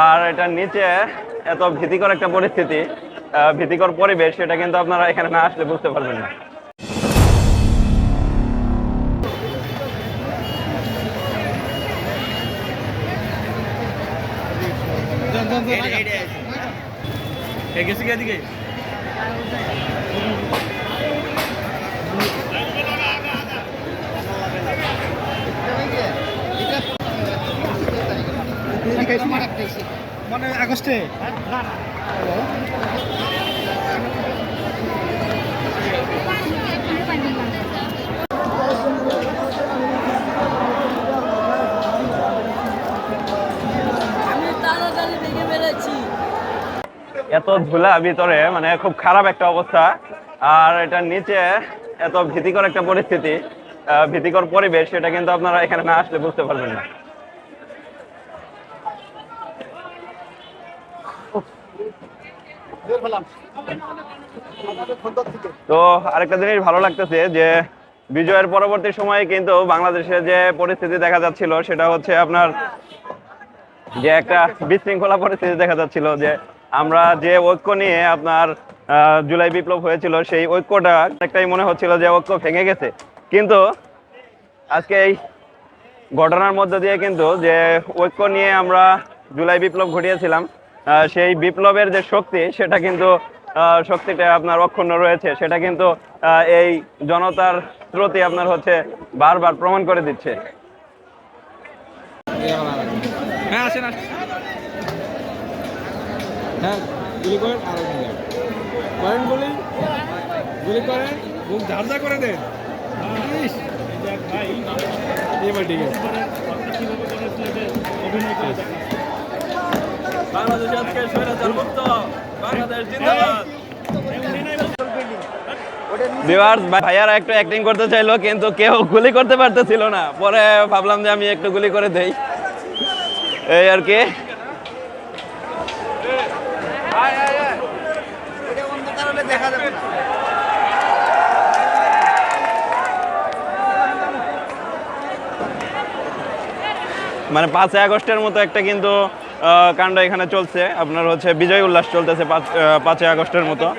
আর এটার নিচে এত ভীতিকর একটা পরিস্থিতি আহ, ভীতিকর পরিবেশ সেটা কিন্তু আপনারা এখানে না আসলে বুঝতে পারবেন না। গেছে মানে আগস্টে? এত ধুলা ভিতরে মানে খুব খারাপ একটা অবস্থা। আর এটার নিচে এত ভীতিকর একটা পরিস্থিতি আহ, ভীতিকর পরিবেশ সেটা কিন্তু আপনারা এখানে না আসলে বুঝতে পারবেন না। তো আরেকটা জিনিস ভালো লাগতেছে যে, বিজয়ের পরবর্তী সময়ে কিন্তু বাংলাদেশে যে পরিস্থিতি দেখা যাচ্ছিল, সেটা হচ্ছে আপনার যে একটা বিশৃঙ্খলা পরিস্থিতি দেখা যাচ্ছিল, যে আমরা যে ঐক্য নিয়ে আপনার জুলাই বিপ্লব হয়েছিল, সেই ঐক্যটা একটাই মনে হচ্ছিল যে ঐক্য ভেঙে গেছে। কিন্তু আজকে এই ঘটনার মধ্য দিয়ে কিন্তু যে ঐক্য নিয়ে আমরা জুলাই বিপ্লব ঘটিয়েছিলাম সেই বিপ্লবের যে শক্তি সেটা কিন্তু শক্তিটা আপনার অক্ষুণ্ণ রয়েছে। সেটা কিন্তু এই জনতার স্রোতে আপনার হচ্ছে বারবার প্রমাণ করে দিচ্ছে। হ্যাঁ হ্যাঁ করে দেন। ভাই এবার ঠিক আছে। ভাইয়ারা একটু অ্যাক্টিং করতে চাইলো, কিন্তু কেউ গুলি করতে পারতেছিল না। পরে ভাবলাম যে আমি একটু গুলি করে দেই। এই আর কি। মানে পাঁচই আগস্টের মতো একটা কিন্তু কাণ্ড এখানে চলছে। আপনার হচ্ছে বিজয় উল্লাস চলতেছে পাঁচ পাঁচই আগস্টের মতো।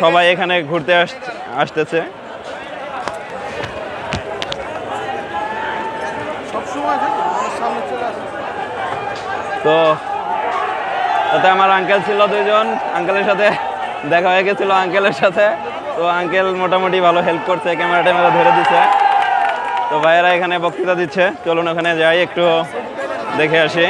সবাই এখানে ঘুরতে আস- আসতেছে। তো, তাতে আমার আঙ্কেল ছিল দুইজন। আঙ্কেলের সাথে দেখা হয়ে গেছিল আঙ্কেলের সাথে। তো আঙ্কেল মোটামুটি ভালো হেল্প করছে ক্যামেরা ট্যামেরা ধরে দিছে। তো ভাইয়েরা এখানে বক্তৃতা দিচ্ছে। চলুন ওখানে যাই, একটু দেখে আসি।